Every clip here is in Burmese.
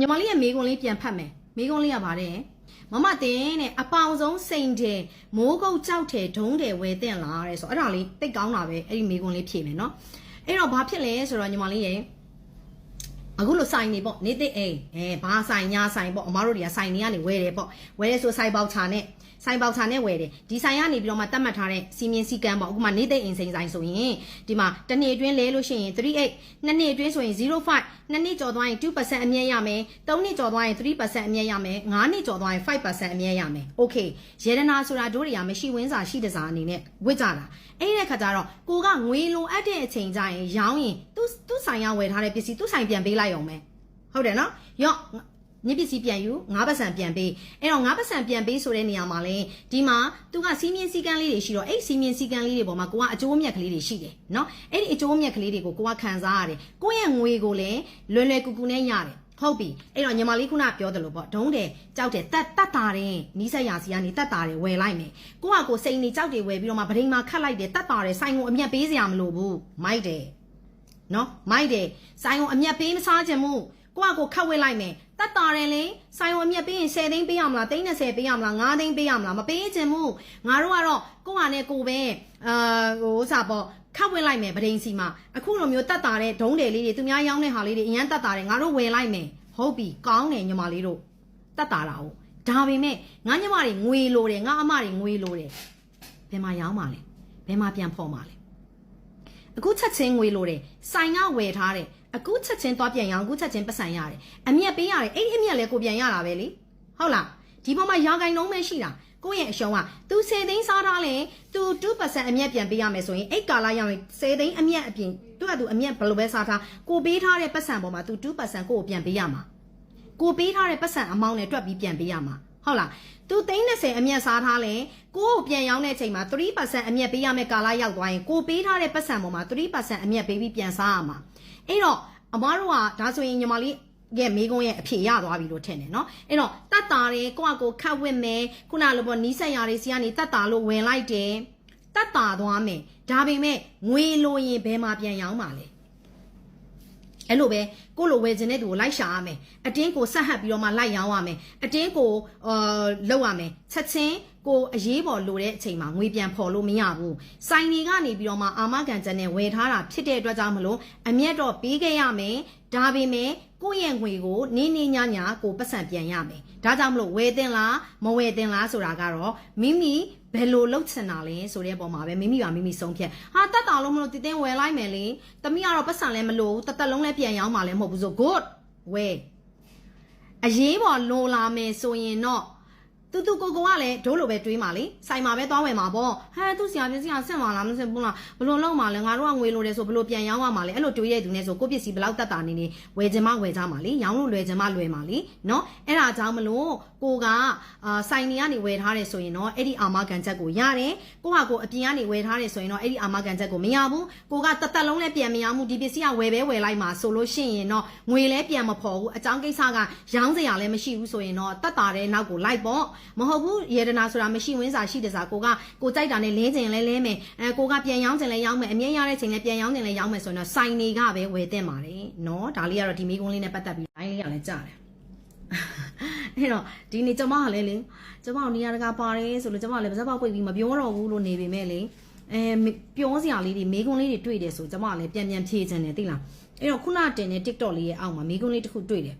ညီမလေးရဲ့မိကွန်လေးပြန်ဖတ်မယ်မိကွန်လေးကပါတယ်မမတင်တဲ့အပေါင်ဆုံးစိန်တယ်မိုးကုတ်ကြောက်တယ်ဒုံးတယ်ဝဲတင်လာတဲ့ဆိုအဲ့ဒါလေးတိတ်ကောင်းတာပဲအဲ့ဒီမိကွန်လေးဖြည့်မယ်နော်အဲ့တော့ဘာဖြစ်လဲဆိုတော့ညီမလေးရဲ့ အခုလိုဆိုင်နေပေါ့နေသိအိမ်အဲဘာဆိုင်ညာဆိုင်ပေါ့အမားတို့တွေကဆိုင်နေကနေဝယ်တယ်ပေါ့ဝယ်တယ်ဆိုဆိုင်ပေါက်ချာနဲ့ဆိုင်ပေါက်ချာနဲ့ဝယ်တယ်ဒီဆိုင်ကနေပြီးတော့မှတတ်မှတ်ထားတဲ့စီမင်းစီကံပေါ့အခုမှနေသိအိမ်ဆိုင်ဆိုင်ဆိုရင်ဒီမှာတစ်နှစ်အတွင်းလဲလို့ရှိရင်38နှစ်နှစ်အတွင်းဆိုရင်05နှစ်နှစ်ကျော်သွားရင်2%အမြဲရမယ်3နှစ်ကျော်သွားရင်3%အမြဲရမယ်5နှစ်ကျော်သွားရင်5%အမြဲရမယ်โอเคရေဒနာဆိုတာတို့တွေကမရှိဝင်းစာရှိတစားအနေနဲ့ဝစ်ကြတာအဲ့ဒီခါကျတော့ကိုကငွေလိုအပ်တဲ့အချိန်ကျရင်ရောင်းရင်သူ့သူ့ဆိုင်ရဝယ်ထားတဲ့ပစ္စည်းသူ့ဆိုင်ပြန်ပေးလိုက် က်အောင်မယ်ဟုတ်တယ်နော်ရော့ညစ်ပစ္စည်းပြန်ယူ9ပတ်စံပြန်ပေးအဲ့တော့9ပတ်စံပြန်ပေးဆိုတဲ့နေရာမှာလဲဒီမှာသူကစီးမြင့်စည်းကမ်းလေးတွေရှိတော့အဲ့စီးမြင့်စည်းကမ်းလေးတွေပေါ်မှာကိုကအကျိုးအမြတ်ကလေးတွေရှိတယ်နော်အဲ့ဒီအကျိုးအမြတ်ကလေးတွေကိုကိုကခံစားရတယ်ကိုယ့်ရဲ့ငွေကိုလည်းလွယ်လွယ်ကူကူနဲ့ရတယ်ဟုတ်ပြီအဲ့တော့ညီမလေးခုနပြောတယ်လို့ပေါ့ဒုံးတယ်ကြောက်တယ်တတ်တတ်တာတယ်နီးစက်ရာစီကနေတတ်တာတယ်ဝယ်လိုက်မယ်ကိုကကိုစိန်နေကြောက်တယ်ဝယ်ပြီးတော့မှဗဒိန်မှာခတ်လိုက်တယ်တတ်တာတယ်ဆိုင်ကိုအမြတ်ပေးစရာမလိုဘူးမိုက်တယ် နော်မိုက်တယ်ဆိုင်ကိုအမြတ်ပေးမစားချင်ဘူးကိုကကိုခတ်ဝဲလိုက်မယ်တတ်တာတယ်လေဆိုင်ကိုအမြတ်ပေးရင်10သိန်းပေးရမလားသိန်း30ပေးရမလား9သိန်းပေးရမလားမပေးချင်ဘူးငါတို့ကတော့ကိုကနဲ့ကိုပဲအာဟိုဥစားပေါ့ခတ်ဝင်လိုက်မယ်ဗဒိန်စီမှာအခုလိုမျိုးတတ်တာတဲ့ဒုံးတယ်လေးတွေသူများရောင်းတဲ့ဟာလေးတွေအရန်တတ်တာတယ်ငါတို့ဝယ်လိုက်မယ်ဟုတ်ပြီကောင်းတယ်ညီမလေးတို့တတ်တာတာဟုတ်ဒါပေမဲ့ငါညီမတွေငွေလိုတယ်ငါအမတွေငွေလိုတယ်ဘယ်မှာရောင်းမှာလဲဘယ်မှာပြန်ဖော်မှာလဲ အခုချက်ချင်းငွေလိုတယ်ဆိုင်ကဝယ်ထားတယ်အခုချက်ချင်းသွားပြန်ရောင်းအခုချက်ချင်းပတ်စံရတယ်အမျက်ပေးရတယ်အဲ့ဒီအမျက်လည်းကိုပြန်ရတာပဲလေဟုတ်လားဒီပေါ်မှာရာဂိုင်လုံးပဲရှိတာကိုယ့်ရဲ့အရှုံးက तू 10သိန်းစားထားလဲ तू 2%အမျက်ပြန်ပေးရမယ်ဆိုရင်အဲ့ကာလာရောက်ရင်10သိန်းအမျက်အပြင်သူကသူအမျက်ဘယ်လိုပဲစားထားကိုပေးထားတဲ့ပတ်စံပေါ်မှာ तू 2%ကိုကိုပြန်ပေးရမှာကိုပေးထားတဲ့ပတ်စံအမောင်းနဲ့တွက်ပြီးပြန်ပေးရမှာ ဟုတ်လား तू သိန်း30အမျက်စားထားလဲကိုကိုပြန်ရောင်းတဲ့အချိန်မှာ3%အမျက်ပေးရမယ်ကာလာရောက်သွားရင်ကိုပေးထားတဲ့ပတ်စံပေါ်မှာ3%အမျက်ပေးပြီးပြန်စားရမှာအဲ့တော့အမားတို့ကဒါဆိုရင်ညီမလေးရဲ့မိကုံးရဲ့အဖြေရသွားပြီလို့ထင်တယ်နော်အဲ့တော့တတ်တာတယ်ကိုကကိုခတ်ဝစ်မယ်ခုနလိုပေါ့နီးစက်ရာတွေစီကနေတတ်တာလို့ဝင်လိုက်တယ်တတ်တာသွားမယ်ဒါပေမဲ့ငွေလိုရင်ဘယ်မှာပြန်ရောင်းမှာလဲ အဲ့လိုပဲကိုလိုဝယ်ခြင်းတဲ့သူကိုလိုက်ရှာရမယ်အတင်းကိုဆက်ဟပ်ပြီးတော့မှလိုက်ရောင်းရမယ်အတင်းကိုအာလောက်ရမယ်ချက်ချင်းကိုအရေးပေါ်လိုတဲ့အချိန်မှာငွေပြန်ဖော်လို့မရဘူးစိုင်တွေကနေပြီးတော့မှအာမခံချက်နဲ့ဝယ်ထားတာဖြစ်တဲ့အတွက်ကြောင့်မလို့အမျက်တော့ပေးခဲ့ရမယ်ဒါပေမဲ့ကိုယ့်ရဲ့ငွေကိုနေနေညညကိုပတ်စံပြန်ရမယ်ဒါကြောင့်မလို့ဝယ်တင်လားမဝယ်တင်လားဆိုတာကတော့မိမိ ဘယ်လိုလုပ်ချင်တာလဲဆိုတဲ့အပေါ်မှာပဲမိမိပါမိမိဆုံးဖြတ်ဟာတတ်တာလို့မလို့တည်တင်းဝယ်လိုက်မယ်လေတမီးကတော့ပတ်စံလည်းမလို့တသက်လုံးလည်းပြန်ရောင်းမှာလည်းမဟုတ်ဘူးဆို good ဝယ်အရေးပေါ်လိုလာမယ်ဆိုရင်တော့ တူတူကိုကိုကလည်းဒိုးလိုပဲတွေးမှာလေဆိုင်မှာပဲသွားဝယ်မှာပေါ့ဟဲသူ့ဆရာပြစီကဆင့်မှာလားမဆင့်ဘူးလားဘလို့လောက်မှာလဲငါတို့ကငွေလိုတယ်ဆိုဘလို့ပြန်ရောင်းရမှာလဲအဲ့လိုတွေးရတဲ့သူနဲ့ဆိုကိုပစ္စည်းဘလောက်တက်တာနေနေဝယ်ချင်မှဝယ်ကြမှာလေရောင်းလို့လွယ်ချင်မှလွယ်မှာလေနော်အဲ့ဒါကြောင့်မလို့ကိုကအာဆိုင်နေကနေဝယ်ထားတယ်ဆိုရင်တော့အဲ့ဒီအာမခံချက်ကိုရတယ်ကိုကကိုအပြင်ကနေဝယ်ထားတယ်ဆိုရင်တော့အဲ့ဒီအာမခံချက်ကိုမရဘူးကိုကတသက်လုံးလည်းပြန်မရဘူးဒီပစ္စည်းကဝယ်ပဲဝယ်လိုက်မှာဆိုလို့ရှိရင်တော့ငွေလည်းပြန်မဖော်ဘူးအကြောင်းကိစ္စကရောင်းစရာလည်းမရှိဘူးဆိုရင်တော့တက်တာတဲ့နောက်ကိုလိုက်ပေါ့မဟုတ်ဘူးယေဒနာဆိုတာမရှိဝင်းစာရှိတဲ့စာကိုကကိုကြိုက်တာနဲ့လင်းချင်လဲလဲမယ်အဲကိုကပြန်ရောင်းချင်လဲရောင်းမယ်အမြင်ရတဲ့ချိန်လဲပြန်ရောင်းချင်လဲရောင်းမယ်ဆိုရင်တော့စိုင်နေကပဲဝယ်တင်ပါတယ်နော်ဒါလေးကတော့ဒီမိကုန်းလေးနဲ့ပတ်သက်ပြီးတိုင်းလေးကလည်းကြားတယ်အဲ့တော့ဒီနေ့ကျမကလည်းလေကျမနေရာတကာပါတယ်ဆိုလို့ကျမလည်းပါဇက်ပေါက်ပိတ်ပြီးမပြောတော့ဘူးလို့နေပေမဲ့လေအဲပြောစရာလေးတွေမိကုန်းလေးတွေတွေ့တယ်ဆိုကျမလည်းပြန်ပြန်ဖြေချင်တယ်သိလားအဲ့တော့ခုနတင်တဲ့ TikTok လေးရဲ့အောက်မှာမိကုန်းလေးတစ်ခုတွေ့တယ်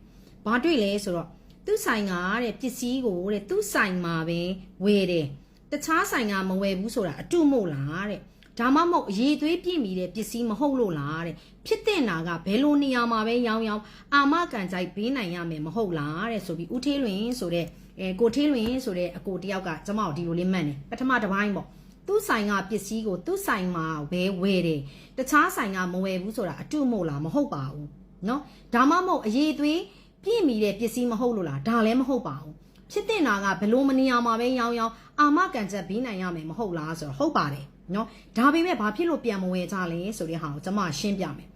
ဘာတွေ့လဲဆိုတော့ သူ့ဆိုင်ကတဲ့ပစ္စည်းကိုတဲ့သူ့ဆိုင်မှာပဲဝယ်တယ်တခြားဆိုင်ကမဝယ်ဘူးဆိုတာအတုမို့လားတဲ့ဒါမှမဟုတ်အရေးသွေးပြည့်မီတဲ့ပစ္စည်းမဟုတ်လို့လားတဲ့ဖြစ်တဲ့နာကဘယ်လိုနေရာမှာပဲရောင်းရောင်းအာမကန်ကြိုက်ပေးနိုင်ရမယ်မဟုတ်လားတဲ့ဆိုပြီးဦးထေးလွင်ဆိုတဲ့အဲကိုထေးလွင်ဆိုတဲ့အကိုတယောက်ကကျမတို့ဒီလိုလေးမှတ်နေပထမတစ်ပိုင်းပေါ့သူ့ဆိုင်ကပစ္စည်းကိုသူ့ဆိုင်မှာပဲဝယ်တယ်တခြားဆိုင်ကမဝယ်ဘူးဆိုတာအတုမို့လားမဟုတ်ပါဘူးเนาะဒါမှမဟုတ်အရေးသွေး ပြည့်မီတဲ့ပစ္စည်းမဟုတ်လို့လားဒါလည်းမဟုတ်ပါဘူးဖြစ်တဲ့နာကဘယ်လိုမနေရာမှာပဲရောင်းရောင်းအာမကန်ချက်ပြီးနိုင်ရမယ်မဟုတ်လားဆိုတော့ဟုတ်ပါတယ်နော်ဒါပေမဲ့ဘာဖြစ်လို့ပြန်မဝယ်ကြလဲဆိုတဲ့ဟာကိုကျွန်မရှင်းပြမယ်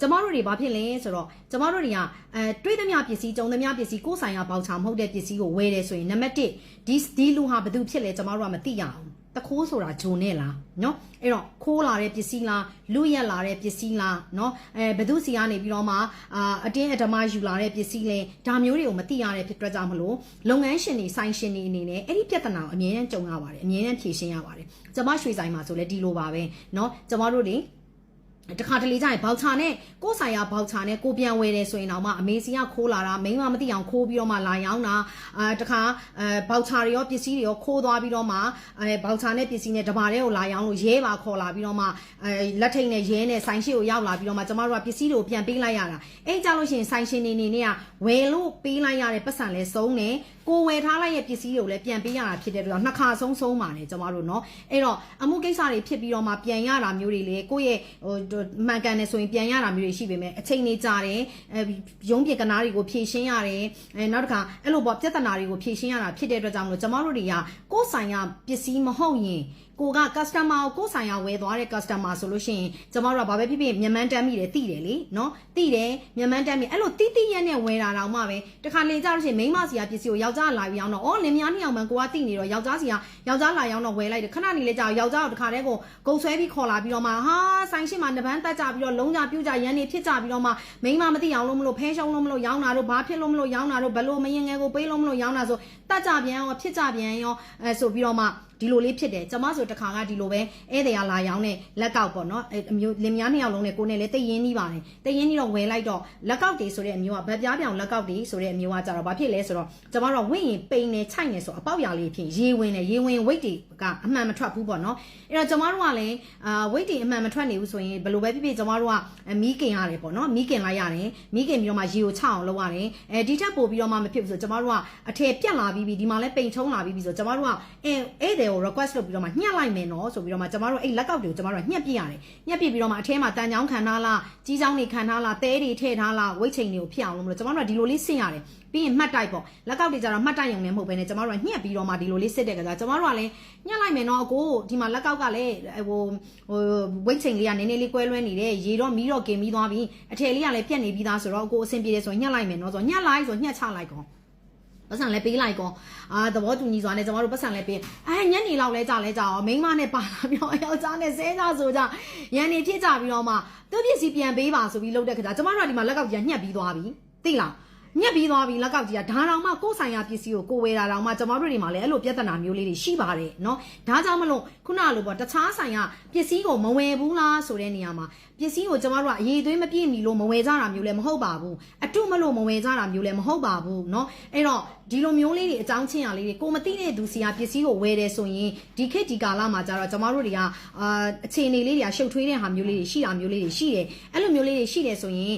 ကျမတို့တွေဘာဖြစ်လဲဆိုတော့ကျမတို့တွေကအဲတွေးသမျှပစ္စည်းကြုံသမျှပစ္စည်းကိုယ်ဆိုင်ရာပေါချာမဟုတ်တဲ့ပစ္စည်းကိုဝယ်တယ်ဆိုရင်နံပါတ်1ဒီဒီလူဟာဘယ်သူဖြစ်လဲကျမတို့ကမသိရအောင် တခိုးဆိုတာဂျုံနဲ့လားနော်အဲ့တော့ခိုးလာတဲ့ပစ္စည်းလားလူရက်လာတဲ့ပစ္စည်းလားနော်အဲဘသူစီကနေပြီးတော့မှအာအတင်းအဓမ္မယူလာတဲ့ပစ္စည်းလဲဒါမျိုးတွေကိုမသိရတဲ့ဖြစ်အတွက်ကြောင့်မလို့လုပ်ငန်းရှင်တွေဆိုင်ရှင်တွေအနေနဲ့အဲ့ဒီပြဿနာကိုအမြဲတမ်းကြုံရပါတယ်အမြဲတမ်းဖြေရှင်းရပါတယ်ကျမရွှေဆိုင်မှာဆိုလဲဒီလိုပါပဲနော်ကျမတို့တွေ တခါတလေကျရင်ဘောက်ချာနဲ့ကိုယ်ဆိုင်ရဘောက်ချာနဲ့ကိုပြန်ဝယ်တယ်ဆိုရင်တော့မှအမေစီကခိုးလာတာမိန်းမမသိအောင်ခိုးပြီးတော့မှလာရောင်းတာအာတခါအဲဘောက်ချာတွေရောပစ္စည်းတွေရောခိုးသွားပြီးတော့မှအဲဘောက်ချာနဲ့ပစ္စည်းနဲ့တဘာတဲ့ကိုလာရောင်းလို့ရဲပါခေါ်လာပြီးတော့မှအဲလက်ထိတ်နဲ့ရဲနဲ့ဆိုင်ရှိကိုရောက်လာပြီးတော့မှကျမတို့ကပစ္စည်းတွေကိုပြန်ပေးလိုက်ရတာအဲကြလို့ရှိရင်ဆိုင်ရှင်နေနေနဲ့ကဝယ်လို့ပေးလိုက်ရတဲ့ပတ်စံလဲဆုံးတယ်ကိုဝယ်ထားလိုက်ရဲ့ပစ္စည်းတွေကိုလည်းပြန်ပေးရတာဖြစ်တဲ့အတွက်နှစ်ခါဆုံးဆုံးပါတယ်ကျမတို့เนาะအဲ့တော့အမှုကိစ္စတွေဖြစ်ပြီးတော့မှပြန်ရတာမျိုးတွေလေကိုယ့်ရဲ့ဟို မှန်ကန်တယ်ဆိုရင်ပြန်ရတာမျိုးတွေရှိပေမဲ့အချိန်နေကြတယ်အဲရုံးပြကနာတွေကိုဖြည့်ရှင်းရတယ်အဲနောက်တစ်ခါအဲ့လိုပေါ့ပြဿနာတွေကိုဖြည့်ရှင်းရတာဖြစ်တဲ့အတွက်ကြောင့်မလို့ကျမတို့တွေကကိုယ့်ဆိုင်ကပစ္စည်းမဟုတ်ရင်ကိုက customer ကိုကိုယ်ဆိုင်ရဝယ်သွားတဲ့ customer ဆိုလို့ရှိရင်ကျမတို့ကဘာပဲဖြစ်ဖြစ်မြန်မာတမ်းမိတယ်တိတယ်လေနော်တိတယ်မြန်မာတမ်းမိအဲ့လိုတိတိရက်နဲ့ဝယ်တာတော့မှပဲတခါလေကြလို့ရှိရင်မိန်းမစီကပစ္စည်းကိုယောက်ျားလာပြီးအောင်တော့အော်လင်မယားနှစ်ယောက်မှကိုကတိနေတော့ယောက်ျားစီကယောက်ျားလာရောက်တော့ဝယ်လိုက်တယ်ခဏနေလေကြာယောက်ျားကိုတခါတည်းကိုဂုံဆွဲပြီးခေါ်လာပြီးတော့မှဟာဆိုင်ရှိမှနပန်းတက်ကြပြီးတော့လုံးကြပြူကြရန်နေဖြစ်ကြပြီးတော့မှမိန်းမမသိအောင်လို့မလို့ဖဲရှုံးလို့မလို့ရောင်းတာတို့ဘာဖြစ်လို့မလို့ရောင်းတာတို့ဘလို့မရင်ငယ်ကိုပေးလို့မလို့ရောင်းတာဆိုတက်ကြပြန်ရောဖြစ်ကြပြန်ရောအဲဆိုပြီးတော့မှ ဒီလိုလေးဖြစ်တယ်ကျမဆိုတခါကဒီလိုပဲဧည့်သည်ကလာရောင်းတဲ့လက်ကောက်ပေါ့နော်အဲအမျိုးလင်မယားနှစ်ယောက်လုံးနဲ့ကိုနဲ့လည်းတိတ်ရင်းနှီးပါတယ်တိတ်ရင်းနှီးတော့ဝယ်လိုက်တော့လက်ကောက်တွေဆိုတဲ့အမျိုးကဗက်ပြားပြောင်လက်ကောက်တွေဆိုတဲ့အမျိုးကကြတော့ဘာဖြစ်လဲဆိုတော့ကျမတို့ကဝင့်ရင်ပိန်နေခြိုက်နေဆိုအပေါက်ရာလေးဖြစ်ရေဝင်နေရေဝင်ဝိတ်တွေကအမှန်မထွက်ဘူးပေါ့နော်အဲ့တော့ကျမတို့ကလည်းအာဝိတ်တွေအမှန်မထွက်နေဘူးဆိုရင်ဘယ်လိုပဲဖြစ်ဖြစ်ကျမတို့ကမီးကင်ရတယ်ပေါ့နော်မီးကင်လိုက်ရတယ်မီးကင်ပြီးတော့မှရေကိုချအောင်လုပ်ရတယ်အဲဒီထက်ပိုပြီးတော့မှမဖြစ်ဘူးဆိုကျမတို့ကအထည်ပြက်လာပြီးပြီဒီမှာလည်းပိန်ချုံလာပြီးပြီဆိုကျမတို့ကအဲဧည့်သည်ကို request လုပ်ပြီးတော့မှညှက်လိုက်မယ်နော်ဆိုပြီးတော့မှကျမတို့အဲ့လက်ကောက်တွေကိုကျမတို့ကညှက်ပြရတယ်ညှက်ပြပြီးတော့မှအထဲမှာတန်ချောင်းခံထားလားကြီးချောင်းတွေခံထားလားသဲတွေထည့်ထားလားဝိတ်ချိန်တွေကိုဖြစ်အောင်လို့မလို့ကျမတို့ကဒီလိုလေးဆင့်ရတယ်ပြီးရင်မှတ်တိုက်ပေါ့လက်ကောက်တွေကျတော့မှတ်တိုက်ရုံနဲ့မဟုတ်ဘဲနဲ့ကျမတို့ကညှက်ပြီးတော့မှဒီလိုလေးစစ်တဲ့ကစားကျမတို့ကလည်းညှက်လိုက်မယ်နော်အကိုဒီမှာလက်ကောက်ကလည်းဟိုဟိုဝိတ်ချိန်လေးကနည်းနည်းလေးကွဲလွဲနေတယ်ရေတော့မီးတော့กินပြီးသွားပြီအထည်လေးကလည်းပြက်နေပြီးသားဆိုတော့အကိုအဆင်ပြေတယ်ဆိုရင်ညှက်လိုက်မယ်နော်ဆိုတော့ညှက်လိုက်ဆိုညှက်ချလိုက်ကော ပတ်စံလည်းပေးလိုက်ကောအာသဘောတူညီစွာနဲ့ကျမတို့ပတ်စံလည်းပေးအဲညနေလောက်လဲကြလဲကြအောင်မိန်းမနဲ့ပါလာပြီးတော့ယောက်ျားနဲ့ဆဲကြဆိုကြရန်နေဖြစ်ကြပြီးတော့မှသူပစ္စည်းပြန်ပေးပါဆိုပြီးလုပ်တဲ့ခါကျကျမတို့ကဒီမှာလက်ကောက်ကြီးညှက်ပြီးသွားပြီသိလား ညက်ပြီးသွားပြီလက်ကောက်ကြီးကဒါတောင်မှကိုယ်ဆိုင်ရာပစ္စည်းကိုကိုဝယ်တာတောင်မှကျမတို့တွေမှာလည်းအဲ့လိုပြဿနာမျိုးလေးတွေရှိပါတယ်เนาะဒါကြောင့်မလို့ခုနလိုပေါ့တခြားဆိုင်ရာပစ္စည်းကိုမဝယ်ဘူးလားဆိုတဲ့နေရာမှာပစ္စည်းကိုကျမတို့ကအရေးသွေးမပြည့်မီလို့မဝယ်ကြတာမျိုးလည်းမဟုတ်ပါဘူးအတုမလို့မဝယ်ကြတာမျိုးလည်းမဟုတ်ပါဘူးเนาะအဲ့တော့ဒီလိုမျိုးလေးတွေအကြောင်းချင်းရလေးတွေကိုမသိတဲ့သူစီကပစ္စည်းကိုဝယ်တယ်ဆိုရင်ဒီခေတ်ဒီကာလမှာကျတော့ကျမတို့တွေကအာအခြေအနေလေးတွေကရှုပ်ထွေးတဲ့ဟာမျိုးလေးတွေရှိတာမျိုးလေးတွေရှိတယ်အဲ့လိုမျိုးလေးတွေရှိတယ်ဆိုရင်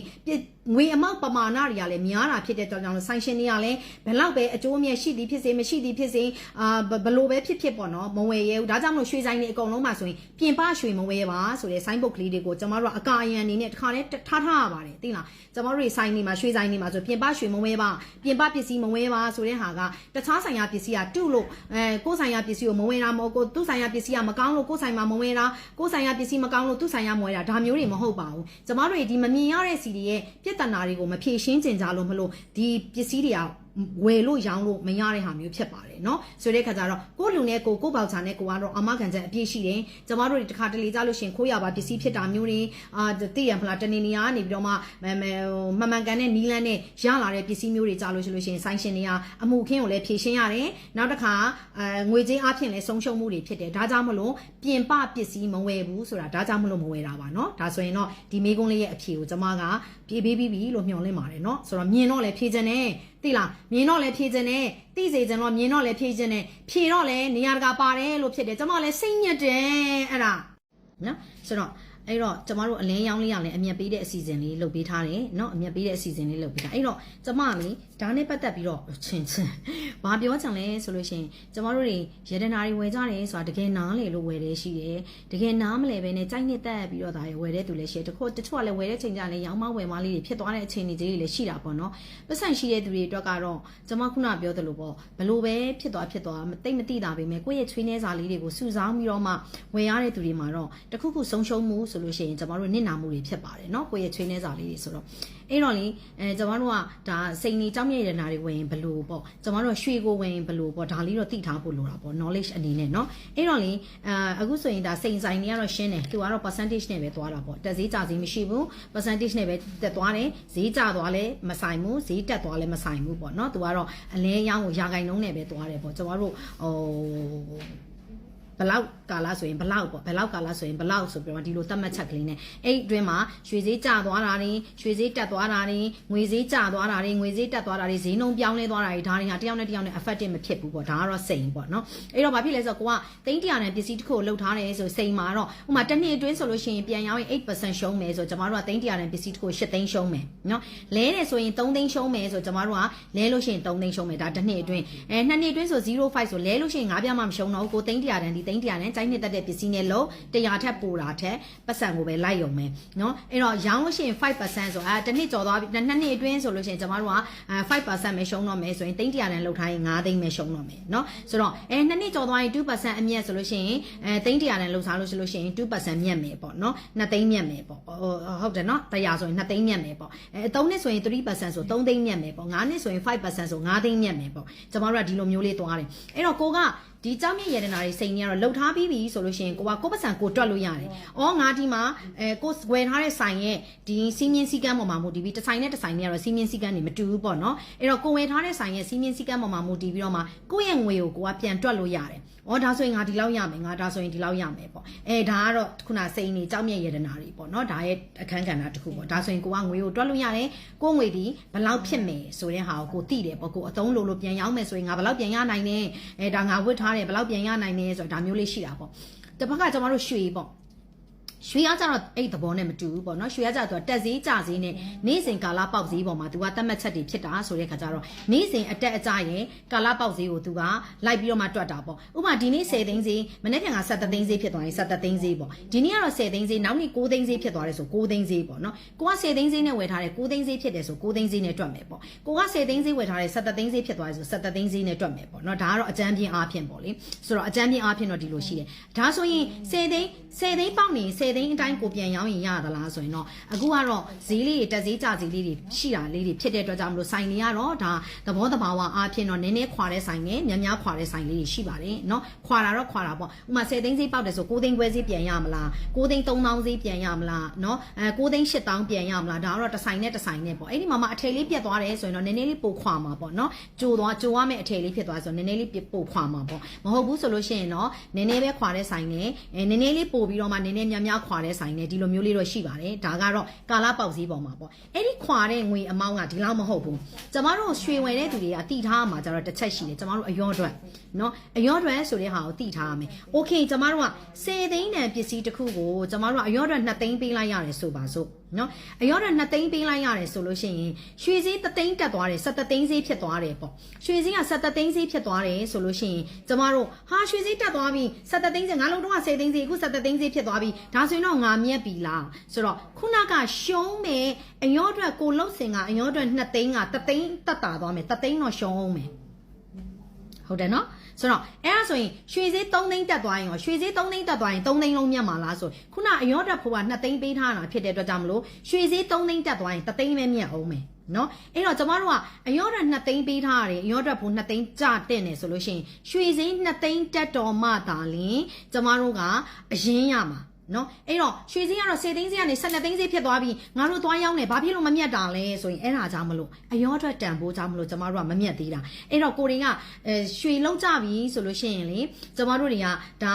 ငွေအမောက်ပမာဏတွေကလည်းများတာဖြစ်တဲ့ကြောင့်ကြောင့်ဆိုင်ရှင်တွေကလည်းဘယ်လောက်ပဲအကျိုးအမြတ်ရှိသည်ဖြစ်စေမရှိသည်ဖြစ်စေအာဘလို့ပဲဖြစ်ဖြစ်ပေါ့နော်မဝယ်ရဲဘူးဒါကြောင့်မလို့ရွှေဆိုင်တွေအကုန်လုံးမှာဆိုရင်ပြင်ပရွှေမဝယ်ပါဆိုတဲ့ဆိုင်းဘုတ်ကလေးတွေကိုကျမတို့ကအကာအယံအနေနဲ့တစ်ခါတည်းထားထားရပါတယ်သိလားကျမတို့တွေဆိုင်နေမှာရွှေဆိုင်နေမှာဆိုပြင်ပရွှေမဝယ်ပါပြင်ပပစ္စည်းမဝယ်ပါဆိုတဲ့ဟာကတခြားဆိုင်ရာပစ္စည်းကတုလို့အဲကိုယ်ဆိုင်ရာပစ္စည်းကိုမဝယ်တာမဟုတ်ကိုသူ့ဆိုင်ရာပစ္စည်းကမကောင်းလို့ကိုယ်ဆိုင်မှာမဝယ်တာကိုယ်ဆိုင်ရာပစ္စည်းမကောင်းလို့သူ့ဆိုင်ရာမဝယ်တာဒါမျိုးတွေမဟုတ်ပါဘူးကျမတို့ဒီမမြင်ရတဲ့စီတွေရဲ့ပြဿနာတွေကိုမဖြေရှင်းကျင်ကြလို့မလို့ဒီပစ္စည်းတွေက ဝယ်လို့ရောင်းလို့မရတဲ့ဟာမျိုးဖြစ်ပါတယ်เนาะဆိုတဲ့ခါကျတော့ကိုလူနဲ့ကိုကိုပေါက်ချာနဲ့ကိုကတော့အမခံချက်အပြည့်ရှိတယ်ကျမတို့ဒီတစ်ခါတလေကြလို့ရှင်ခိုးရပါပစ္စည်းဖြစ်တာမျိုးတွေအာသိရမလားတနေနေရကနေပြီးတော့မှမမမှန်ကန်တဲ့နီလန်းနဲ့ရလာတဲ့ပစ္စည်းမျိုးတွေကြလို့ရှိလို့ရှင်ဆိုင်ရှင်တွေကအမှုခင်းကိုလည်းဖြည့်ရှင်းရတယ်နောက်တစ်ခါအဲငွေကြေးအဖြစ်လည်းဆုံးရှုံးမှုတွေဖြစ်တယ်ဒါကြောင့်မလို့ပြင်ပပစ္စည်းမဝယ်ဘူးဆိုတာဒါကြောင့်မလို့မဝယ်တာပါเนาะဒါဆိုရင်တော့ဒီမေကုန်းလေးရဲ့အဖြေကိုကျမကပြေးပေးပြီးပြီလို့မျှော်လင့်ပါတယ်เนาะဆိုတော့မြင်တော့လည်းဖြည့်ခြင်းနဲ့ သိလားမြင်တော့လည်းဖြည့်ခြင်းနဲ့သိစေခြင်းတော့မြင်တော့လည်းဖြည့်ခြင်းနဲ့ဖြည့်တော့လည်းနေရာတကာပါတယ်လို့ဖြစ်တယ်ကျမလည်းစိတ်ညစ်တယ်အဲ့ဒါနော်ဆိုတော့ အဲ့တော့ကျမတို့အလင်းရောင်းလေးရလည်းအမြတ်ပေးတဲ့အစီအစဉ်လေးလုပ်ပေးထားတယ်เนาะအမြတ်ပေးတဲ့အစီအစဉ်လေးလုပ်ပေးထားအဲ့တော့ကျမလေဒါနဲ့ပတ်သက်ပြီးတော့ချင်းချင်းဘာပြောချင်လဲဆိုလို့ရှိရင်ကျမတို့တွေရတနာတွေဝယ်ကြတယ်ဆိုတာတကယ်နားလေလို့ဝယ်တယ်ရှိတယ်တကယ်နားမလဲပဲနဲ့ကြိုက်နှစ်တက်ပြီးတော့ဒါရဝယ်တဲ့သူလည်းရှိတယ်တခုတချို့ကလည်းဝယ်တဲ့ချိန်ကျလည်းရောင်းမဝယ်မလေးတွေဖြစ်သွားတဲ့အခြေအနေကြီးတွေလည်းရှိတာပေါ့နော်ပတ်စံရှိတဲ့သူတွေအတွက်ကတော့ကျမခုနပြောသလိုပေါ့ဘလို့ပဲဖြစ်သွားဖြစ်သွားတိတ်မတိတာပဲမဲ့ကိုယ့်ရဲ့ချွေးနှဲစာလေးတွေကိုစုဆောင်းပြီးတော့မှဝယ်ရတဲ့သူတွေမှာတော့တခုခုဆုံးရှုံးမှုဆို ဆိုလို့ရှိရင်ကျမတို့နစ်နာမှုတွေဖြစ်ပါတယ်เนาะကိုယ့်ရဲ့ချွေးနှဲစာလေးတွေဆိုတော့အဲ့တော့လေအဲကျမတို့ကဒါစိန်နေကြောင်းမြရနာတွေဝင်ရင်ဘလို့ပေါ့ကျမတို့ကရွှေကိုဝင်ရင်ဘလို့ပေါ့ဒါလေးတော့သိထားဖို့လိုတာပေါ့ knowledge အနေနဲ့เนาะအဲ့တော့လေအာအခုဆိုရင်ဒါစိန်ဆိုင်တွေကတော့ရှင်းတယ်သူကတော့ percentage နဲ့ပဲသွားတာပေါ့တက်ဈေးကြဈေးမရှိဘူး percentage နဲ့ပဲတက်သွားတယ်ဈေးကြသွားလဲမဆိုင်ဘူးဈေးတက်သွားလဲမဆိုင်ဘူးပေါ့เนาะသူကတော့အလဲရောင်းကိုရာဂိုင်နှုန်းနဲ့ပဲသွားတယ်ပေါ့ကျမတို့ဟို ဘလောက်ကာလဆိုရင်ဘလောက်ပေါ့ဘလောက်ကာလဆိုရင်ဘလောက်ဆိုပြီးတော့ဒီလိုသတ်မှတ်ချက်ကလေးနဲ့အဲ့အတွင်းမှာရွှေဈေးကျသွားတာတွေရွှေဈေးတက်သွားတာတွေငွေဈေးကျသွားတာတွေငွေဈေးတက်သွားတာတွေဈေးနှုန်းပြောင်းလဲသွားတာတွေဒါတွေဟာတယောက်နဲ့တယောက်နဲ့ effective မဖြစ်ဘူးပေါ့ဒါကတော့စိန်ပေါ့နော်အဲ့တော့ဘာဖြစ်လဲဆိုတော့ကိုကတိန်းတရာနဲ့ပစ္စည်းတစ်ခုကိုလှုပ်ထားတယ်ဆိုစိန်မှာတော့ဥမာတစ်နှစ်အတွင်းဆိုလို့ရှိရင်ပြန်ရောင်းရင်8%ရှုံးမယ်ဆိုကျမတို့ကတိန်းတရာနဲ့ပစ္စည်းတစ်ခုကို8သိန်းရှုံးမယ်နော်လဲတယ်ဆိုရင်3သိန်းရှုံးမယ်ဆိုကျမတို့ကလဲလို့ရှိရင်3သိန်းရှုံးမယ်ဒါတစ်နှစ်အတွင်းအဲနှစ်နှစ်အတွင်းဆို05ဆိုလဲလို့ရှိရင်9ပြမှမရှုံးတော့ဘူးကိုတိန်းတရာတန်ဒီတိန်းတရာတန်ကျိုင်းနှစ်တက်တဲ့ပစ္စည်းနဲ့လုံး100ထက်ပိုတာထက်ပတ်စံကိုပဲလိုက်ရုံပဲเนาะအဲ့တော့ရောင်းလို့ရှိရင်5%ဆိုအဲတစ်နှစ်ကျော်သွားပြီနှစ်နှစ်အတွင်းဆိုလို့ရှိရင်ကျမတို့ကအဲ5%ပဲရှုံးတော့မယ်ဆိုရင်တိန်းတရာတန်လောက်ထားရင်9သိန်းပဲရှုံးတော့မယ်เนาะဆိုတော့အဲနှစ်နှစ်ကျော်သွားရင်2%အမြတ်ဆိုလို့ရှိရင်အဲတိန်းတရာတန်လောက်ထားလို့ရှိလို့ရှိရင်2%မြတ်မယ်ပေါ့เนาะ2သိန်းမြတ်မယ်ပေါ့ဟုတ်တယ်เนาะ100ဆိုရင်2သိန်းမြတ်မယ်ပေါ့အဲ3နှစ်ဆိုရင်3%ဆို3သိန်းမြတ်မယ်ပေါ့9နှစ်ဆိုရင်5%ဆို9သိန်းမြတ်မယ်ပေါ့ကျမတို့ကဒီလိုမျိုးလေးသွားတယ်အဲ့တော့ကိုက ဒီကြောင့်မြင့်ရတနာတွေစိန်နေရတော့လှုပ်ထားပြီးပြီဆိုလို့ရှိရင်ကိုကကိုပတ်စံကိုတွက်လို့ရတယ်။အော်ငါဒီမှာအဲကိုဝယ်ထားတဲ့ဆိုင်ရဲ့ဒီစီးမြင့်စည်းကမ်းပေါ်မှာမူတည်ပြီးတစ်ဆိုင်နဲ့တစ်ဆိုင်နဲ့ကတော့စီးမြင့်စည်းကမ်းတွေမတူဘူးပေါ့နော်။အဲ့တော့ကိုဝယ်ထားတဲ့ဆိုင်ရဲ့စီးမြင့်စည်းကမ်းပေါ်မှာမူတည်ပြီးတော့မှကိုယ့်ရဲ့ငွေကိုကိုကပြန်တွက်လို့ရတယ်။ အော်ဒါဆိုရင်ငါဒီလောက်ရမယ်ငါဒါဆိုရင်ဒီလောက်ရမယ်ပေါ့။အဲဒါကတော့ခုနစိန်နေကြောင့်မြင့်ရတနာတွေပေါ့နော်။ဒါရဲ့အခန်းကဏ္ဍတစ်ခုပေါ့။ဒါဆိုရင်ကိုကငွေကိုတွက်လို့ရတယ်။ကိုငွေဒီဘယ်လောက်ဖြစ်မယ်ဆိုတဲ့ဟာကိုကိုသိတယ်ပေါ့။ကိုအသုံးလိုလိုပြန်ရောင်းမယ်ဆိုရင်ငါဘယ်လောက်ပြန်ရနိုင်လဲ။အဲဒါငါဝတ်ထားတယ်ဘယ်လောက်ပြန်ရနိုင်လဲဆိုတာဒါမျိုးလေးရှိတာပေါ့တစ်ဖက်ကကျမတို့ရွှေပေါ့ ရွှေရကြတော့အဲ့သဘောနဲ့မတူဘူးပေါ့နော်ရွှေရကြတော့တက်ဈေးကြဈေးနဲ့နေ့စဉ်ကာလပေါက်ဈေးပေါ်မှာသူကသတ်မှတ်ချက်တွေဖြစ်တာဆိုတဲ့ခါကျတော့နေ့စဉ်အတက်အကျရဲ့ကာလပေါက်ဈေးကိုသူကလိုက်ပြီးတော့မှတွက်တာပေါ့ဥပမာဒီနေ့10သိန်းဈေးမနေ့က7သိန်းဈေးဖြစ်သွားရင်7သိန်းဈေးပေါ့ဒီနေ့ကတော့10သိန်းဈေးနောက်နေ့9သိန်းဈေးဖြစ်သွားတယ်ဆို9သိန်းဈေးပေါ့နော်ကိုက10သိန်းဈေးနဲ့ဝယ်ထားတယ်9သိန်းဈေးဖြစ်တယ်ဆို9သိန်းဈေးနဲ့တွက်မယ်ပေါ့ကိုက10သိန်းဈေးဝယ်ထားတယ်7သိန်းဈေးဖြစ်သွားတယ်ဆို7သိန်းဈေးနဲ့တွက်မယ်ပေါ့နော်ဒါကတော့အကြမ်းပြင်းအားဖြင့်ပေါ့လေဆိုတော့အကြမ်းပြင်းအားဖြင့်တော့ဒီလိုရှိတယ်ဒါဆိုရင်10သိန်း10သိန်းပေါက်နေ10သိန်းအတိုင်းကိုပြန်ရောင်းရင်ရသလားဆိုရင်တော့အခုကတော့ဈေးလေးတွေတက်ဈေးကျဈေးလေးတွေရှိတာလေးတွေဖြစ်တဲ့အတွက်ကြောင့်မလို့ဆိုင်တွေကတော့ဒါသဘောတဘာဝအားဖြင့်တော့နည်းနည်းခွာတဲ့ဆိုင်နဲ့များများခွာတဲ့ဆိုင်လေးတွေရှိပါတယ်เนาะခွာတာတော့ခွာတာပေါ့ဥမာ10သိန်းဈေးပေါက်တယ်ဆို9သိန်းခွဲဈေးပြန်ရမလား9သိန်း3000ဈေးပြန်ရမလားเนาะအဲ9သိန်း8000ပြန်ရမလားဒါကတော့တစ်ဆိုင်နဲ့တစ်ဆိုင်နဲ့ပေါ့အဲ့ဒီမှာမှအထည်လေးပြတ်သွားတယ်ဆိုရင်တော့နည်းနည်းလေးပိုခွာမှာပေါ့เนาะကြိုသွားကြိုရမယ့်အထည်လေးဖြစ်သွားဆိုတော့နည်းနည်းလေးပိုခွာမှာပေါ့မဟုတ်ဘူးဆိုလို့ရှိရင်တော့နည်းနည်းပဲခွာတဲ့ဆိုင်နဲ့အဲနည်းနည်းလေးပို့ပြီးတော့မှနည်းနည်းများများ ခွာတဲ့ဆိုင်နဲ့ဒီလိုမျိုးလေးတော့ရှိပါတယ်ဒါကတော့ကာလပေါက်ဈေးပေါ်မှာပေါ့အဲ့ဒီခွာတဲ့ငွေအမောင်းကဒီလောက်မဟုတ်ဘူးကျမတို့ရွှေဝယ်တဲ့သူတွေကတိထားမှာကျတော့တစ်ချက်ရှိတယ်ကျမတို့အယောအတွက်เนาะအယောအတွက်ဆိုတဲ့ဟာကိုတိထားရမယ်โอเคကျမတို့က10သိန်းတန်ပစ္စည်းတစ်ခုကိုကျမတို့ကအယောအတွက်2သိန်းပေးလိုက်ရတယ်ဆိုပါစို့ နော်အရောတော့2သိန်းပေးလိုက်ရတယ်ဆိုလို့ရှိရင်ရွှေဈေး3သိန်းတက်သွားတယ်7သိန်းဈေးဖြစ်သွားတယ်ပေါ့ရွှေဈေးက7သိန်းဈေးဖြစ်သွားတယ်ဆိုလို့ရှိရင်ကျမတို့ဟာရွှေဈေးတက်သွားပြီ7သိန်းဈေးငါလုံးတော့10သိန်းဈေးအခု7သိန်းဈေးဖြစ်သွားပြီဒါဆိုရင်တော့ငါမြက်ပြီလားဆိုတော့ခုနကရှုံးမယ်အရောအတွက်ကိုလှုပ်စင်ကအရောအတွက်2သိန်းက3သိန်းတက်တာသွားမယ်3သိန်းတော့ရှုံးအောင်မယ်ဟုတ်တယ်နော် ဆိုတော့အဲ့ဒါဆိုရင်ရွှေဈေး3သိန်းတက်သွားရင်ရောရွှေဈေး3သိန်းတက်သွားရင်3သိန်းလုံးမြတ်မှာလားဆိုခုနအရောတက်ဖို့က2သိန်းပေးထားတာဖြစ်တဲ့အတွက်ကြောင့်မလို့ရွှေဈေး3သိန်းတက်သွားရင်3သိန်းပဲမြတ်အောင်မယ်နော်အဲ့တော့ကျမတို့ကအရောတက်2သိန်းပေးထားရတယ်အရောတက်ဖို့2သိန်းကြတဲ့နေဆိုလို့ရှိရင်ရွှေဈေး2သိန်းတက်တော်မှသာလင်ကျမတို့ကအရင်ရမှာ နော်အဲ့တော့ရွှေစည်းကတော့10သိန်းစည်းကနေ12သိန်းစည်းဖြစ်သွားပြီးငါတို့သွားရောက်နေဘာဖြစ်လို့မမြတ်တာလဲဆိုရင်အဲ့ဒါကြောင့်မလို့အရောအတွက်တန်ဖိုးကြောင့်မလို့ကျမတို့ကမမြတ်သေးတာအဲ့တော့ကိုတွေကအဲရွှေလုံးကြပြီဆိုလို့ရှိရင်လေကျမတို့တွေကဒါ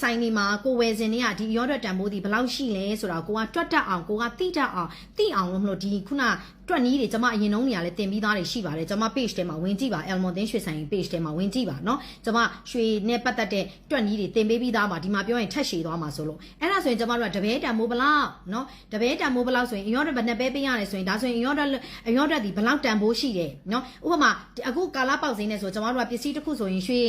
ဆိုင်ဒီမှာကိုဝယ်စင်တွေကဒီအရောအတွက်တန်ဖိုးဒီဘယ်လောက်ရှိလဲဆိုတာကိုကတွက်တတ်အောင်ကိုကသိတတ်အောင်သိအောင်လို့မလို့ဒီခုန တွက်နီးတွေကျမအရင်နှုံးတွေကလည်းတင်ပြီးသားတွေရှိပါတယ်ကျမ page ထဲမှာဝင်ကြည့်ပါ Elmon တင်းရွှေဆိုင် page ထဲမှာဝင်ကြည့်ပါเนาะကျမရွှေနဲ့ပတ်သက်တဲ့တွက်နီးတွေတင်ပေးပြီးသားပါဒီမှာပြောရင်ထက်ရှည်သွားမှာဆိုလို့အဲ့ဒါဆိုရင်ကျမတို့ကတပဲတန်မိုးဘလောက်เนาะတပဲတန်မိုးဘလောက်ဆိုရင်အရောတက်ဘယ်နှစ်ပဲပေးရတယ်ဆိုရင်ဒါဆိုရင်အရောတက်အရောတက်ဒီဘလောက်တန်ဖိုးရှိတယ်เนาะဥပမာအခုကာလာပေါက်စင်းနေဆိုကျမတို့ကပစ္စည်းတစ်ခုဆိုရင်ရွှေ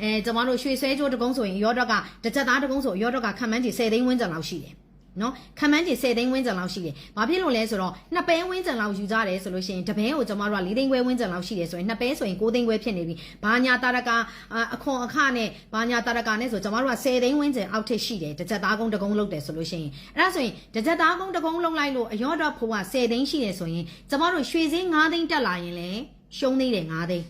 အဲကျမတို့ရွှေဆွဲကြိုးတကုံးဆိုရင်အရောတက်ကတစ်ချက်သားတကုံးဆိုအရောတက်ကခံမှန်းကြီး10သိန်းဝန်းကျင်လောက်ရှိတယ် နော်ခံမှန်းချေ10သိန်းဝန်းကျင်လောက်ရှိတယ်။ဘာဖြစ်လို့လဲဆိုတော့နှစ်ပဲဝန်းကျင်လောက်ယူကြတယ်ဆိုလို့ရှိရင်တပင်းကိုကျမတို့က4သိန်းခွဲဝန်းကျင်လောက်ရှိတယ်ဆိုရင်နှစ်ပဲဆိုရင်9သိန်းခွဲဖြစ်နေပြီ။ဘာညာတာရကအခွန်အခနဲ့ဘာညာတာရကနဲ့ဆိုကျမတို့က10သိန်းဝန်းကျင်အောက်ထစ်ရှိတယ်။တစ်ချက်သားကုန်းတစ်ကုန်းလောက်တယ်ဆိုလို့ရှိရင်အဲ့ဒါဆိုရင်တစ်ချက်သားကုန်းတစ်ကုန်းလုံးလိုက်လို့အရော့တော့ဖိုးက10သိန်းရှိတယ်ဆိုရင်ကျမတို့ရွှေစင်း9သိန်းတက်လာရင်လည်းရှုံးသေးတယ်9သိန်း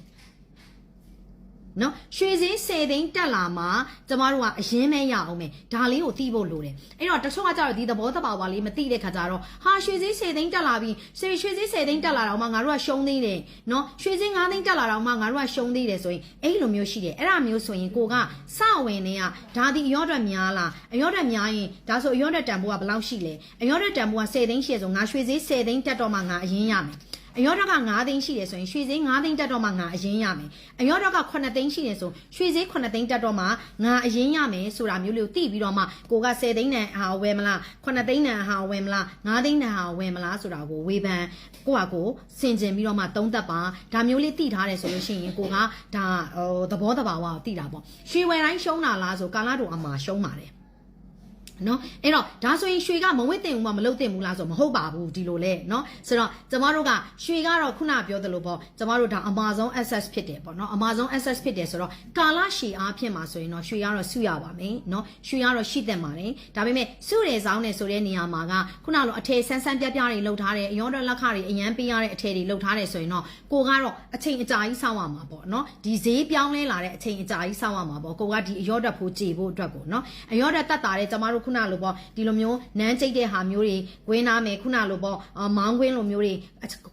နော်ရွှေစင်း10သိန်းတက်လာမှကျမတို့ကအရင်မဲရအောင်မယ်ဒါလေးကိုသိဖို့လိုတယ်အဲ့တော့တချို့ကကြတော့ဒီသဘောတဘာဝလေးမသိတဲ့ခါကျတော့ဟာရွှေစင်း10သိန်းတက်လာပြီရွှေရွှေစင်း10သိန်းတက်လာတော့မှငါတို့ကရှုံးသေးတယ်နော်ရွှေစင်း9သိန်းတက်လာတော့မှငါတို့ကရှုံးသေးတယ်ဆိုရင်အဲ့လိုမျိုးရှိတယ်အဲ့ဒါမျိုးဆိုရင်ကိုကစဝင်နေကဒါဒီအရော့တက်များလားအရော့တက်များရင်ဒါဆိုအရော့တက်တန်ဖိုးကဘယ်လောက်ရှိလဲအရော့တက်တန်ဖိုးက10သိန်းရှိရဆိုငါရွှေစင်း10သိန်းတက်တော့မှငါအရင်ရမယ် အရောတော့က9သိန်းရှိတယ်ဆိုရင်ရွှေဈေး9သိန်းတက်တော့မှငါအရင်ရမယ်အရောတော့က9သိန်းရှိတယ်ဆိုရွှေဈေး9သိန်းတက်တော့မှငါအရင်ရမယ်ဆိုတာမျိုးလေးကိုသိပြီးတော့မှကိုက10သိန်းနဲ့ဟာဝယ်မလား9သိန်းနဲ့ဟာဝယ်မလား9သိန်းနဲ့ဟာဝယ်မလားဆိုတာကိုဝေဖန်ကိုကကိုစင်ကျင်ပြီးတော့မှသုံးသက်ပါဒါမျိုးလေးသိထားတယ်ဆိုလို့ရှိရင်ကိုကဒါဟိုသဘောတဘာဝကိုသိတာပေါ့ရွှေဝယ်တိုင်းရှုံးတာလားဆိုကာလာတူအမှာရှုံးပါတယ် နော်အဲ့တော့ဒါဆိုရင်ရွှေကမဝစ်တင်ဘူးမမလုတ်တင်ဘူးလားဆိုမဟုတ်ပါဘူးဒီလိုလေနော်ဆိုတော့ကျမတို့ကရွှေကတော့ခုနပြောသလိုပေါ့ကျမတို့ဒါ Amazon access ဖြစ်တယ်ပေါ့နော် Amazon access ဖြစ်တယ်ဆိုတော့ကာလရှည်အားဖြင့်မှာဆိုရင်တော့ရွှေကတော့စုရပါမယ်နော်ရွှေကတော့ရှိသက်ပါတယ်ဒါပေမဲ့စုတယ်ဆောင်တယ်ဆိုတဲ့နေရာမှာကခုနလိုအထည်ဆန်းဆန်းပြပြတွေလှုပ်ထားတယ်အယောဒလက်ခတွေအရန်ပေးရတဲ့အထည်တွေလှုပ်ထားတယ်ဆိုရင်တော့ကိုကတော့အချိန်အကြာကြီးစောင့်ရမှာပေါ့နော်ဒီဈေးပြောင်းလဲလာတဲ့အချိန်အကြာကြီးစောင့်ရမှာပေါ့ကိုကဒီအယောဒဖို့ကြည်ဖို့အတွက်ကိုနော်အယောဒတက်တာတဲ့ကျမတို့ခုနလိုပေါ့ဒီလိုမျိုးနန်းကျိတ်တဲ့ဟာမျိုးတွေဝင်းသားမယ်ခုနလိုပေါ့အာမောင်းကွင်းလိုမျိုးတွေ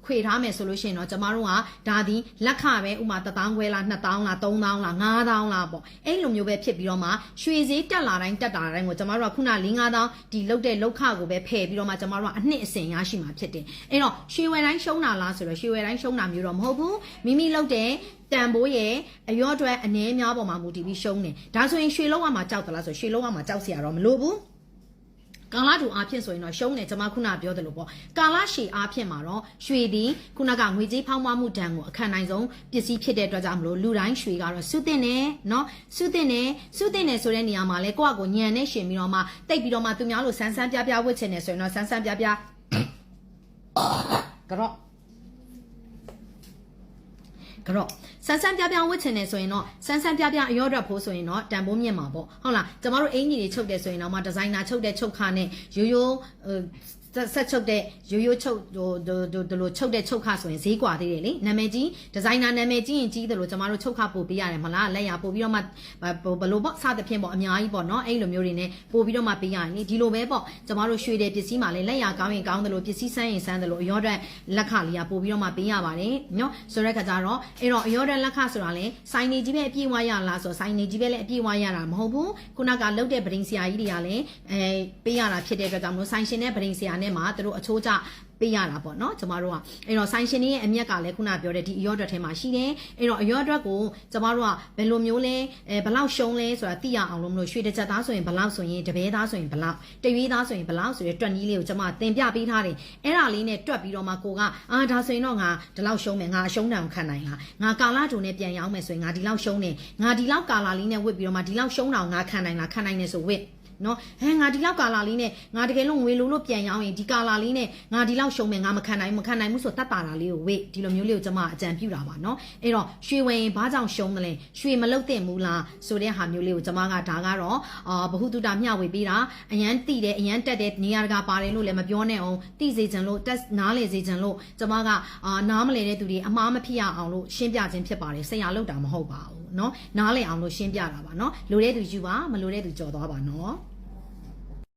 ခွေထားမယ်ဆိုလို့ရှိရင်တော့ကျမတို့ကဒါဒီလက်ခပဲဥမာ1000ခွဲလား2000လား3000လား5000လားပေါ့အဲ့လိုမျိုးပဲဖြစ်ပြီးတော့မှရွှေဈေးတက်လာတိုင်းတက်တာတိုင်းကိုကျမတို့ကခုန4 5000ဒီလုတ်တဲ့လောက်ခကိုပဲဖယ်ပြီးတော့မှကျမတို့ကအနှစ်အစင်ရရှိမှာဖြစ်တယ်အဲ့တော့ရွှေဝယ်တိုင်းရှုံးတာလားဆိုတော့ရွှေဝယ်တိုင်းရှုံးတာမျိုးတော့မဟုတ်ဘူးမိမိလုတ်တဲ့ တန်ဖိုးရဲ့အရော့အတွက်အနည်းများပေါ်မှာမူတည်ပြီးရှုံးတယ်ဒါဆိုရင်ရွှေလုံးဝမှာကြောက်သလားဆိုရွှေလုံးဝမှာကြောက်စရာတော့မလိုဘူးကာလတူအားဖြင့်ဆိုရင်တော့ရှုံးတယ်ကျွန်မခုနပြောသလိုပေါ့ကာလရှည်အားဖြင့်မှာတော့ရွှေသည်ခုနကငွေကြေးဖောင်းပွားမှုဒဏ်ကိုအခံနိုင်ဆုံးပစ္စည်းဖြစ်တဲ့အတွက်ကြောင့်မလို့လူတိုင်းရွှေကတော့စုတင်တယ်နော်စုတင်တယ်စုတင်တယ်ဆိုတဲ့နေရာမှာလဲကိုယ့်အကိုညံနဲ့ရှင်ပြီးတော့မှတိတ်ပြီးတော့မှသူများလိုဆန်းဆန်းပြပြဝတ်ချင်တယ်ဆိုရင်တော့ဆန်းဆန်းပြပြကတော့ ကတော့ဆန်းဆန်းပြပြဝတ်ချင်တယ်ဆိုရင်တော့ဆန်းဆန်းပြပြအရော့ရက်ဖို့ဆိုရင်တော့တန်ဖိုးမြင့်မှာပေါ့ဟုတ်လားကျမတို့အင်ကြီးတွေချုပ်တယ်ဆိုရင်တော့မှဒီဇိုင်နာချုပ်တဲ့ချုပ်ခါနဲ့ရိုးရိုးဟို ဆက်ချုပ်တဲ့ရိုးရိုးချုပ်ဟိုဒီလိုချုပ်တဲ့ချုပ်ခဆိုရင်ဈေးကွာသေးတယ်လေနာမည်ကြီးဒီဇိုင်နာနာမည်ကြီးရင်ကြီးတယ်လို့ကျမတို့ချုပ်ခပို့ပေးရတယ်မလားလက်ရပို့ပြီးတော့မှဘလို့ပေါ့စသဖြင့်ပေါ့အများကြီးပေါ့နော်အဲ့လိုမျိုးတွေနဲ့ပို့ပြီးတော့မှပေးရတယ်လေဒီလိုပဲပေါ့ကျမတို့ရွှေတဲ့ပစ္စည်းမှလည်းလက်ရကောင်းရင်ကောင်းတယ်လို့ပစ္စည်းဆန်းရင်ဆန်းတယ်လို့အရောဒတ်လက်ခလေးကပို့ပြီးတော့မှပေးရပါတယ်နော်ဆိုတဲ့ခါကျတော့အဲ့တော့အရောဒတ်လက်ခဆိုတာလဲစိုင်းနေကြီးပဲအပြည့်ဝရလားဆိုတော့စိုင်းနေကြီးပဲလည်းအပြည့်ဝရတာမဟုတ်ဘူးခုနကလုတ်တဲ့ဗရင်ဆရာကြီးတွေကလည်းအဲပေးရတာဖြစ်တဲ့အတွက်ကြောင့်မလို့စိုင်းရှင်တဲ့ဗရင်ဆရာနဲ့မှသူတို့အချိုးကျပေးရတာပေါ့နော်ကျမတို့ကအဲ့တော့ဆိုင်ရှင်ရဲ့အမျက်ကလည်းခုနပြောတဲ့ဒီအရော့ဒရက်ထဲမှာရှိတယ်အဲ့တော့အရော့ဒရက်ကိုကျမတို့ကဘယ်လိုမျိုးလဲအဲဘယ်လောက်ရှုံးလဲဆိုတာသိရအောင်လို့မလို့ရွှေတစ်ချက်သားဆိုရင်ဘယ်လောက်ဆိုရင်တပဲသားဆိုရင်ဘယ်လောက်တရွေးသားဆိုရင်ဘယ်လောက်ဆိုရတွက်နည်းလေးကိုကျမတင်ပြပေးထားတယ်အဲ့ဒါလေးနဲ့တွက်ပြီးတော့မှကိုကအာဒါဆိုရင်တော့ငါဒီလောက်ရှုံးမယ်ငါအရှုံးတန်ခံနိုင်လားငါကာလာတူနဲ့ပြန်ရောင်းမယ်ဆိုရင်ငါဒီလောက်ရှုံးနေငါဒီလောက်ကာလာလေးနဲ့ဝစ်ပြီးတော့မှဒီလောက်ရှုံးတော့ငါခံနိုင်လားခံနိုင်နေဆိုဝစ် နော်ဟဲငါဒီလောက်ကာလာလေးနဲ့ငါတကယ်လို့ငွေလိုလို့ပြန်ရောင်းရင်ဒီကာလာလေးနဲ့ငါဒီလောက်ရှုံးမယ်ငါမခံနိုင်မခံနိုင်ဘူးဆိုတတ်တာတာလေးကိုဝေ့ဒီလိုမျိုးလေးကိုကျွန်မအကြံပြုတာပါနော်အဲ့တော့ရွှေဝယ်ရင်ဘာကြောင့်ရှုံးတယ်လဲရွှေမလုတ်တင်ဘူးလားဆိုတဲ့ဟာမျိုးလေးကိုကျွန်မကဒါကတော့အာဘ ഹു တုတာမျှဝေပေးတာအရန်တိတယ်အရန်တက်တဲ့နေရာတကာပါတယ်လို့လည်းမပြောနဲ့အောင်တိစေချင်လို့တက်နားလေစေချင်လို့ကျွန်မကအာနားမလဲတဲ့သူတွေအမားမဖြစ်ရအောင်လို့ရှင်းပြခြင်းဖြစ်ပါတယ်ဆရာလုတ်တာမဟုတ်ပါဘူးเนาะနားလေအောင်လို့ရှင်းပြတာပါเนาะလိုတဲ့သူယူပါမလိုတဲ့သူကြော်သွားပါเนาะ